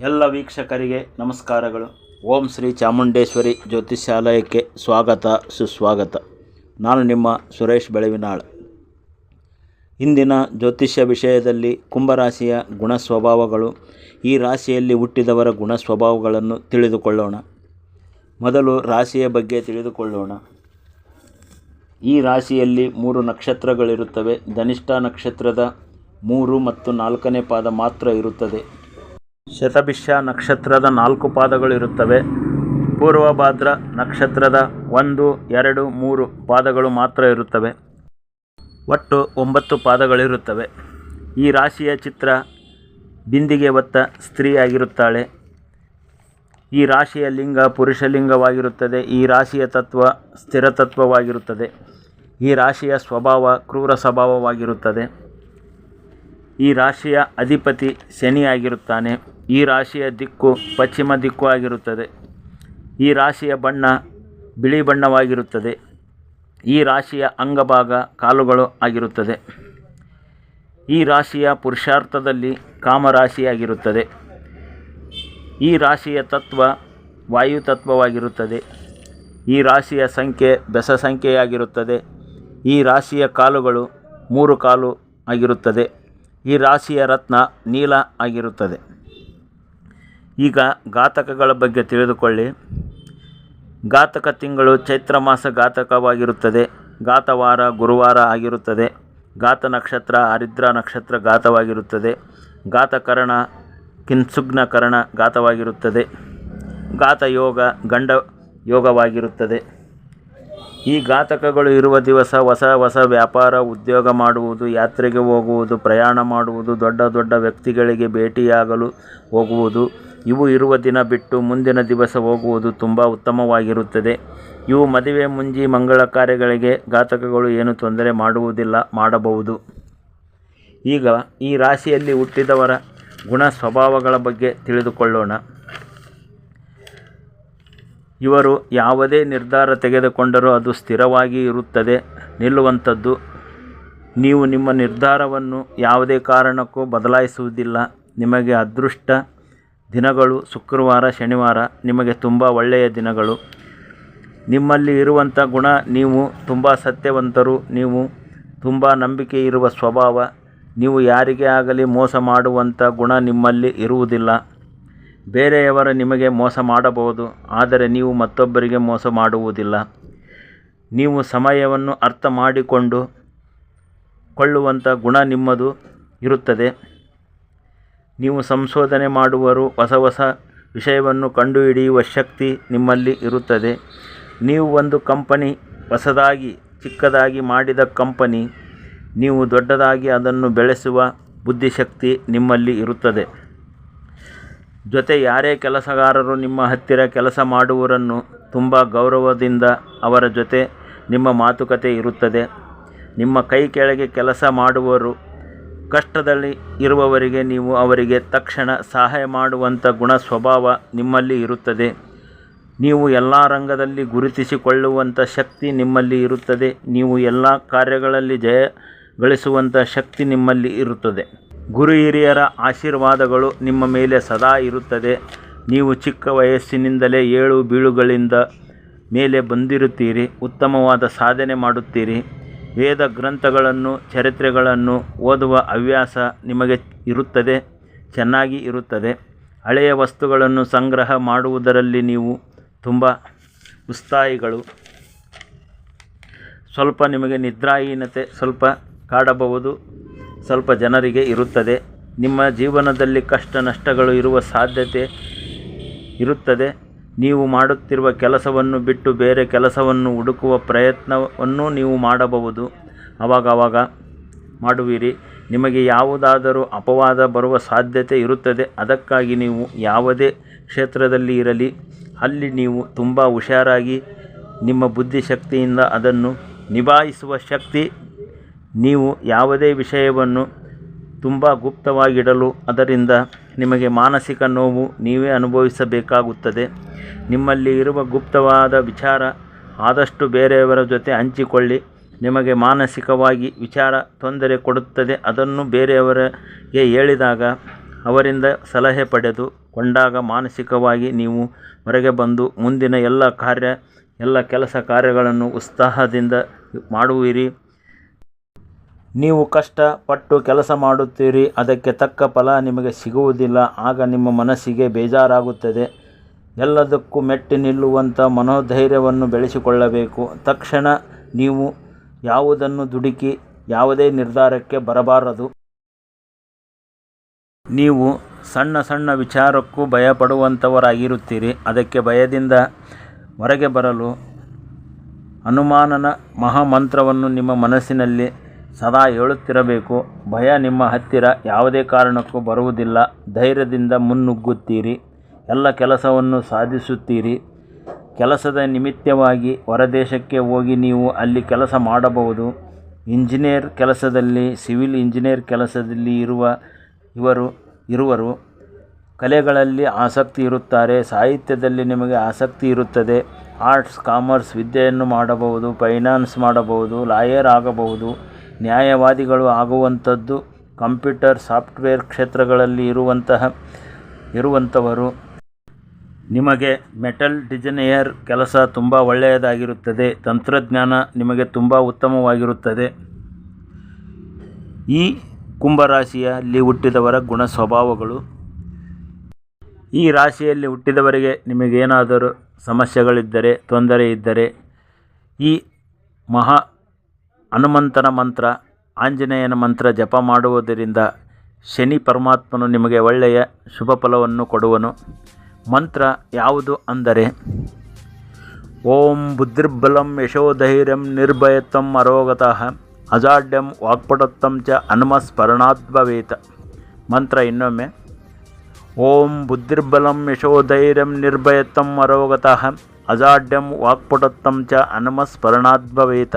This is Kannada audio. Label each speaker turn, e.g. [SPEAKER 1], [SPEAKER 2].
[SPEAKER 1] ಎಲ್ಲ ವೀಕ್ಷಕರಿಗೆ ನಮಸ್ಕಾರಗಳು. ಓಂ ಶ್ರೀ ಚಾಮುಂಡೇಶ್ವರಿ ಜ್ಯೋತಿಷ್ಯಾಲಯಕ್ಕೆ ಸ್ವಾಗತ, ಸುಸ್ವಾಗತ. ನಾನು ನಿಮ್ಮ ಸುರೇಶ್ ಬೆಳವಿನಾಳ್. ಇಂದಿನ ಜ್ಯೋತಿಷ್ಯ ವಿಷಯದಲ್ಲಿ ಕುಂಭರಾಶಿಯ ಗುಣ ಸ್ವಭಾವಗಳು ಈ ರಾಶಿಯಲ್ಲಿ ಹುಟ್ಟಿದವರ ಗುಣ ಸ್ವಭಾವಗಳನ್ನು ತಿಳಿದುಕೊಳ್ಳೋಣ. ಮೊದಲು ರಾಶಿಯ ಬಗ್ಗೆ ತಿಳಿದುಕೊಳ್ಳೋಣ. ಈ ರಾಶಿಯಲ್ಲಿ ಮೂರು ನಕ್ಷತ್ರಗಳಿರುತ್ತವೆ. ಧನಿಷ್ಠ ನಕ್ಷತ್ರದ ಮೂರು ಮತ್ತು ನಾಲ್ಕನೇ ಪಾದ ಮಾತ್ರ ಇರುತ್ತದೆ. ಶತಭಿಷ ನಕ್ಷತ್ರದ ನಾಲ್ಕು ಪಾದಗಳಿರುತ್ತವೆ. ಪೂರ್ವಭಾದ್ರ ನಕ್ಷತ್ರದ ಒಂದು, ಎರಡು, ಮೂರು ಪಾದಗಳು ಮಾತ್ರ ಇರುತ್ತವೆ. ಒಟ್ಟು ಒಂಬತ್ತು ಪಾದಗಳಿರುತ್ತವೆ. ಈ ರಾಶಿಯ ಚಿತ್ರ ಬಿಂದಿಗೆ ಒತ್ತ ಸ್ತ್ರೀಯಾಗಿರುತ್ತಾಳೆ ಈ ರಾಶಿಯ ಲಿಂಗ ಪುರುಷಲಿಂಗವಾಗಿರುತ್ತದೆ ಈ ರಾಶಿಯ ತತ್ವ ಸ್ಥಿರತತ್ವವಾಗಿರುತ್ತದೆ. ಈ ರಾಶಿಯ ಸ್ವಭಾವ ಕ್ರೂರ ಸ್ವಭಾವವಾಗಿರುತ್ತದೆ. ಈ ರಾಶಿಯ ಅಧಿಪತಿ ಶನಿಯಾಗಿರುತ್ತಾನೆ. ಈ ರಾಶಿಯ ದಿಕ್ಕು ಪಶ್ಚಿಮ ದಿಕ್ಕು ಆಗಿರುತ್ತದೆ. ಈ ರಾಶಿಯ ಬಣ್ಣ ಬಿಳಿ ಬಣ್ಣವಾಗಿರುತ್ತದೆ. ಈ ರಾಶಿಯ ಅಂಗಭಾಗ ಕಾಲುಗಳು ಆಗಿರುತ್ತದೆ. ಈ ರಾಶಿಯ ಪುರುಷಾರ್ಥದಲ್ಲಿ ಕಾಮರಾಶಿಯಾಗಿರುತ್ತದೆ. ಈ ರಾಶಿಯ ತತ್ವ ವಾಯು ತತ್ವವಾಗಿರುತ್ತದೆ. ಈ ರಾಶಿಯ ಸಂಖ್ಯೆ ಬೆಸ ಸಂಖ್ಯೆಯಾಗಿರುತ್ತದೆ. ಈ ರಾಶಿಯ ಕಾಲುಗಳು ಮೂರು ಕಾಲು ಆಗಿರುತ್ತದೆ. ಈ ರಾಶಿಯ ರತ್ನ ನೀಲ ಆಗಿರುತ್ತದೆ. ಈಗ ಘಾತಕಗಳ ಬಗ್ಗೆ ತಿಳಿದುಕೊಳ್ಳಿ. ಘಾತಕ ತಿಂಗಳು ಚೈತ್ರ ಮಾಸ ಘಾತಕವಾಗಿರುತ್ತದೆ. ಘಾತವಾರ, ಗುರುವಾರ ಆಗಿರುತ್ತದೆ. ಘಾತ ನಕ್ಷತ್ರ ಹರಿದ್ರ ನಕ್ಷತ್ರ ಘಾತವಾಗಿರುತ್ತದೆ. ಘಾತಕರಣ ಕಿನ್ಸುಗ್ನಕರಣ ಘಾತವಾಗಿರುತ್ತದೆ. ಘಾತ ಯೋಗ ಗಂಡ ಯೋಗವಾಗಿರುತ್ತದೆ. ಈ ಘಾತಕಗಳು ಇರುವ ದಿವಸ ಹೊಸ ಹೊಸ ವ್ಯಾಪಾರ, ಉದ್ಯೋಗ ಮಾಡುವುದು, ಯಾತ್ರೆಗೆ ಹೋಗುವುದು, ಪ್ರಯಾಣ ಮಾಡುವುದು, ದೊಡ್ಡ ದೊಡ್ಡ ವ್ಯಕ್ತಿಗಳಿಗೆ ಭೇಟಿಯಾಗಲು ಹೋಗುವುದು, ಇವು ಇರುವ ದಿನ ಬಿಟ್ಟು ಮುಂದಿನ ದಿವಸ ಹೋಗುವುದು ತುಂಬ ಉತ್ತಮವಾಗಿರುತ್ತದೆ. ಇವು ಮದುವೆ ಮುಂಜಿ ಮಂಗಳ ಕಾರ್ಯಗಳಿಗೆ ಘಾತಕಗಳು ಏನು ತೊಂದರೆ ಮಾಡುವುದಿಲ್ಲ, ಮಾಡಬಹುದು. ಈಗ ಈ ರಾಶಿಯಲ್ಲಿ ಹುಟ್ಟಿದವರ ಗುಣ ಸ್ವಭಾವಗಳ ಬಗ್ಗೆ ತಿಳಿದುಕೊಳ್ಳೋಣ. ಇವರು ಯಾವುದೇ ನಿರ್ಧಾರ ತೆಗೆದುಕೊಂಡರೂ ಅದು ಸ್ಥಿರವಾಗಿ ಇರುತ್ತದೆ, ನಿಲ್ಲುವಂಥದ್ದು. ನೀವು ನಿಮ್ಮ ನಿರ್ಧಾರವನ್ನು ಯಾವುದೇ ಕಾರಣಕ್ಕೂ ಬದಲಾಯಿಸುವುದಿಲ್ಲ. ನಿಮಗೆ ಅದೃಷ್ಟ ದಿನಗಳು, ಶುಕ್ರವಾರ, ಶನಿವಾರ, ನಿಮಗೆ ತುಂಬ ಒಳ್ಳೆಯ ದಿನಗಳು. ನಿಮ್ಮಲ್ಲಿ ಇರುವಂಥ ಗುಣ ನೀವು ತುಂಬ ಸತ್ಯವಂತರು, ನೀವು ತುಂಬ ನಂಬಿಕೆ ಇರುವ ಸ್ವಭಾವ. ನೀವು ಯಾರಿಗೇ ಆಗಲಿ ಮೋಸ ಮಾಡುವಂಥ ಗುಣ ನಿಮ್ಮಲ್ಲಿ ಇರುವುದಿಲ್ಲ. ಬೇರೆಯವರ ನಿಮಗೆ ಮೋಸ ಮಾಡಬಹುದು, ಆದರೆ ನೀವು ಮತ್ತೊಬ್ಬರಿಗೆ ಮೋಸ ಮಾಡುವುದಿಲ್ಲ. ನೀವು ಸಮಯವನ್ನು ಅರ್ಥ ಮಾಡಿಕೊಂಡು ಕೊಳ್ಳುವಂಥ ಗುಣ ನಿಮ್ಮದು ಇರುತ್ತದೆ. ನೀವು ಸಂಶೋಧನೆ ಮಾಡುವರು ಹೊಸ ಹೊಸ ವಿಷಯವನ್ನು ಕಂಡುಹಿಡಿಯುವ ಶಕ್ತಿ ನಿಮ್ಮಲ್ಲಿ ಇರುತ್ತದೆ. ನೀವು ಒಂದು ಕಂಪನಿ, ಹೊಸದಾಗಿ, ಚಿಕ್ಕದಾಗಿ ಮಾಡಿದ ಕಂಪನಿ, ನೀವು ದೊಡ್ಡದಾಗಿ ಅದನ್ನು ಬೆಳೆಸುವ ಬುದ್ಧಿಶಕ್ತಿ ನಿಮ್ಮಲ್ಲಿ ಇರುತ್ತದೆ. ಜೊತೆ ಯಾರೇ ಕೆಲಸಗಾರರು ನಿಮ್ಮ ಹತ್ತಿರ ಕೆಲಸ ಮಾಡುವರನ್ನು ತುಂಬ ಗೌರವದಿಂದ ಅವರ ಜೊತೆ ನಿಮ್ಮ ಮಾತುಕತೆ ಇರುತ್ತದೆ. ನಿಮ್ಮ ಕೈ ಕೆಳಗೆ ಕೆಲಸ ಮಾಡುವರು ಕಷ್ಟದಲ್ಲಿ ಇರುವವರಿಗೆ ನೀವು ಅವರಿಗೆ ತಕ್ಷಣ ಸಹಾಯ ಮಾಡುವಂಥ ಗುಣ ಸ್ವಭಾವ ನಿಮ್ಮಲ್ಲಿ ಇರುತ್ತದೆ. ನೀವು ಎಲ್ಲ ರಂಗದಲ್ಲಿ ಗುರುತಿಸಿಕೊಳ್ಳುವಂಥ ಶಕ್ತಿ ನಿಮ್ಮಲ್ಲಿ ಇರುತ್ತದೆ. ನೀವು ಎಲ್ಲ ಕಾರ್ಯಗಳಲ್ಲಿ ಜಯ ಗಳಿಸುವಂಥ ಶಕ್ತಿ ನಿಮ್ಮಲ್ಲಿ ಇರುತ್ತದೆ. ಗುರು ಹಿರಿಯರ ಆಶೀರ್ವಾದಗಳು ನಿಮ್ಮ ಮೇಲೆ ಸದಾ ಇರುತ್ತದೆ. ನೀವು ಚಿಕ್ಕ ವಯಸ್ಸಿನಿಂದಲೇ ಏಳು ಬೀಳುಗಳಿಂದ ಮೇಲೆ ಬಂದಿರುತ್ತೀರಿ. ಉತ್ತಮವಾದ ಸಾಧನೆ ಮಾಡುತ್ತೀರಿ. ವೇದ ಗ್ರಂಥಗಳನ್ನು, ಚರಿತ್ರೆಗಳನ್ನು ಓದುವ ಹವ್ಯಾಸ ನಿಮಗೆ ಇರುತ್ತದೆ, ಚೆನ್ನಾಗಿ ಇರುತ್ತದೆ. ಹಳೆಯ ವಸ್ತುಗಳನ್ನು ಸಂಗ್ರಹ ಮಾಡುವುದರಲ್ಲಿ ನೀವು ತುಂಬ ಉತ್ಸಾಹಿಗಳು. ಸ್ವಲ್ಪ ನಿಮಗೆ ನಿದ್ರಾಹೀನತೆ ಸ್ವಲ್ಪ ಕಾಡಬಹುದು. ಸ್ವಲ್ಪ ಜನರಿಗೆ ಇರುತ್ತದೆ. ನಿಮ್ಮ ಜೀವನದಲ್ಲಿ ಕಷ್ಟ ನಷ್ಟಗಳು ಇರುವ ಸಾಧ್ಯತೆ ಇರುತ್ತದೆ. ನೀವು ಮಾಡುತ್ತಿರುವ ಕೆಲಸವನ್ನು ಬಿಟ್ಟು ಬೇರೆ ಕೆಲಸವನ್ನು ಹುಡುಕುವ ಪ್ರಯತ್ನವನ್ನು ನೀವು ಮಾಡಬಹುದು. ಆವಾಗವಾಗ ಮಾಡುವಿರಿ. ನಿಮಗೆ ಯಾವುದಾದರೂ ಅಪವಾದ ಬರುವ ಸಾಧ್ಯತೆ ಇರುತ್ತದೆ. ಅದಕ್ಕಾಗಿ ನೀವು ಯಾವುದೇ ಕ್ಷೇತ್ರದಲ್ಲಿ ಇರಲಿ. ಅಲ್ಲಿ ನೀವು ತುಂಬ ಹುಷಾರಾಗಿ ನಿಮ್ಮ ಬುದ್ಧಿಶಕ್ತಿಯಿಂದ ಅದನ್ನು ನಿಭಾಯಿಸುವ ಶಕ್ತಿ ನೀವು ಯಾವುದೇ ವಿಷಯವನ್ನು ತುಂಬ ಗುಪ್ತವಾಗಿಡಲು ಅದರಿಂದ ನಿಮಗೆ ಮಾನಸಿಕ ನೋವು ನೀವೇ ಅನುಭವಿಸಬೇಕಾಗುತ್ತದೆ. ನಿಮ್ಮಲ್ಲಿ ಇರುವ ಗುಪ್ತವಾದ ವಿಚಾರ ಆದಷ್ಟು ಬೇರೆಯವರ ಜೊತೆ ಹಂಚಿಕೊಳ್ಳಿ. ನಿಮಗೆ ಮಾನಸಿಕವಾಗಿ ವಿಚಾರ ತೊಂದರೆ ಕೊಡುತ್ತದೆ. ಅದನ್ನು ಬೇರೆಯವರಿಗೆ ಹೇಳಿದಾಗ ಅವರಿಂದ ಸಲಹೆ ಪಡೆದು ಕೊಂಡಾಗ ಮಾನಸಿಕವಾಗಿ ನೀವು ಹೊರಗೆ ಬಂದು ಮುಂದಿನ ಎಲ್ಲ ಕಾರ್ಯ, ಎಲ್ಲ ಕೆಲಸ ಕಾರ್ಯಗಳನ್ನು ಉತ್ಸಾಹದಿಂದ ಮಾಡುವಿರಿ. ನೀವು ಕಷ್ಟಪಟ್ಟು ಕೆಲಸ ಮಾಡುತ್ತೀರಿ, ಅದಕ್ಕೆ ತಕ್ಕ ಫಲ ನಿಮಗೆ ಸಿಗುವುದಿಲ್ಲ, ಆಗ ನಿಮ್ಮ ಮನಸ್ಸಿಗೆ ಬೇಜಾರಾಗುತ್ತದೆ. ಎಲ್ಲದಕ್ಕೂ ಮೆಟ್ಟಿ ನಿಲ್ಲುವಂಥ ಮನೋಧೈರ್ಯವನ್ನು ಬೆಳೆಸಿಕೊಳ್ಳಬೇಕು. ತಕ್ಷಣ ನೀವು ಯಾವುದನ್ನು ದುಡುಕಿ ಯಾವುದೇ ನಿರ್ಧಾರಕ್ಕೆ ಬರಬಾರದು. ನೀವು ಸಣ್ಣ ಸಣ್ಣ ವಿಚಾರಕ್ಕೂ ಭಯಪಡುವಂಥವರಾಗಿರುತ್ತೀರಿ. ಅದಕ್ಕೆ ಭಯದಿಂದ ಹೊರಗೆ ಬರಲು ಅನುಮಾನನ ಮಹಾಮಂತ್ರವನ್ನು ನಿಮ್ಮ ಮನಸ್ಸಿನಲ್ಲಿ ಸದಾ ಹೇಳುತ್ತಿರಬೇಕು, ಭಯ ನಿಮ್ಮ ಹತ್ತಿರ ಯಾವುದೇ ಕಾರಣಕ್ಕೂ ಬರುವುದಿಲ್ಲ, ಧೈರ್ಯದಿಂದ ಮುನ್ನುಗ್ಗುತ್ತೀರಿ, ಎಲ್ಲ ಕೆಲಸವನ್ನು ಸಾಧಿಸುತ್ತೀರಿ. ಕೆಲಸದ ನಿಮಿತ್ತವಾಗಿ ಹೊರದೇಶಕ್ಕೆ ಹೋಗಿ ನೀವು ಅಲ್ಲಿ ಕೆಲಸ ಮಾಡಬಹುದು. ಇಂಜಿನಿಯರ್ ಕೆಲಸದಲ್ಲಿ, ಸಿವಿಲ್ ಇಂಜಿನಿಯರ್ ಕೆಲಸದಲ್ಲಿ ಇರುವ ಇವರು, ಇರುವರು, ಕಲೆಗಳಲ್ಲಿ ಆಸಕ್ತಿ ಇರುತ್ತಾರೆ, ಸಾಹಿತ್ಯದಲ್ಲಿ ನಿಮಗೆ ಆಸಕ್ತಿ ಇರುತ್ತದೆ, ಆರ್ಟ್ಸ್, ಕಾಮರ್ಸ್ ವಿದ್ಯೆಯನ್ನು ಮಾಡಬಹುದು, ಫೈನಾನ್ಸ್ ಮಾಡಬಹುದು, ಲಾಯರ್ ಆಗಬಹುದು. ನ್ಯಾಯವಾದಿಗಳು ಆಗುವಂಥದ್ದು, ಕಂಪ್ಯೂಟರ್ ಸಾಫ್ಟ್ವೇರ್ ಕ್ಷೇತ್ರಗಳಲ್ಲಿ ಇರುವಂತಹ, ಇರುವಂಥವರು. ನಿಮಗೆ ಮೆಟಲ್ ಡಿಸೈನರ್ ಕೆಲಸ ತುಂಬ ಒಳ್ಳೆಯದಾಗಿರುತ್ತದೆ, ತಂತ್ರಜ್ಞಾನ ನಿಮಗೆ ತುಂಬ ಉತ್ತಮವಾಗಿರುತ್ತದೆ. ಈ ಕುಂಭರಾಶಿಯಲ್ಲಿ ಹುಟ್ಟಿದವರ ಗುಣ ಸ್ವಭಾವಗಳು ಈ ರಾಶಿಯಲ್ಲಿ ಹುಟ್ಟಿದವರಿಗೆ ನಿಮಗೇನಾದರೂ ಸಮಸ್ಯೆಗಳಿದ್ದರೆ, ತೊಂದರೆ ಇದ್ದರೆ, ಈ ಮಹಾ ಹನುಮಂತನ ಮಂತ್ರ, ಆಂಜನೇಯನ ಮಂತ್ರ ಜಪ ಮಾಡುವುದರಿಂದ ಶನಿ ಪರಮಾತ್ಮನು ನಿಮಗೆ ಒಳ್ಳೆಯ ಶುಭ ಫಲವನ್ನು ಕೊಡುವನು. ಮಂತ್ರ ಯಾವುದು ಅಂದರೆ, ಓಂ ಬುದ್ಧಿರ್ಬಲಂ ಯಶೋಧೈರ್ಯಂ ನಿರ್ಭಯತ್ವಂ ಅರೋಗತಃ ಅಜಾಡ್ಯಂ ವಾಕ್ಪಟತ್ವಂ ಚ ಹನುಮಸ್ಮರಣಾದ್ಭವೇತ. ಮಂತ್ರ ಇನ್ನೊಮ್ಮೆ, ಓಂ ಬುದ್ಧಿರ್ಬಲಂ ಯಶೋಧೈರ್ಯಂ ನಿರ್ಭಯತ್ವಂ ಅರೋಗತಃ ಅಜಾಡ್ಯಂ ವಾಕ್ಪಟತ್ವಂ ಚ ಹನುಮಸ್ಮರಣಾದ್ಭವೇತ.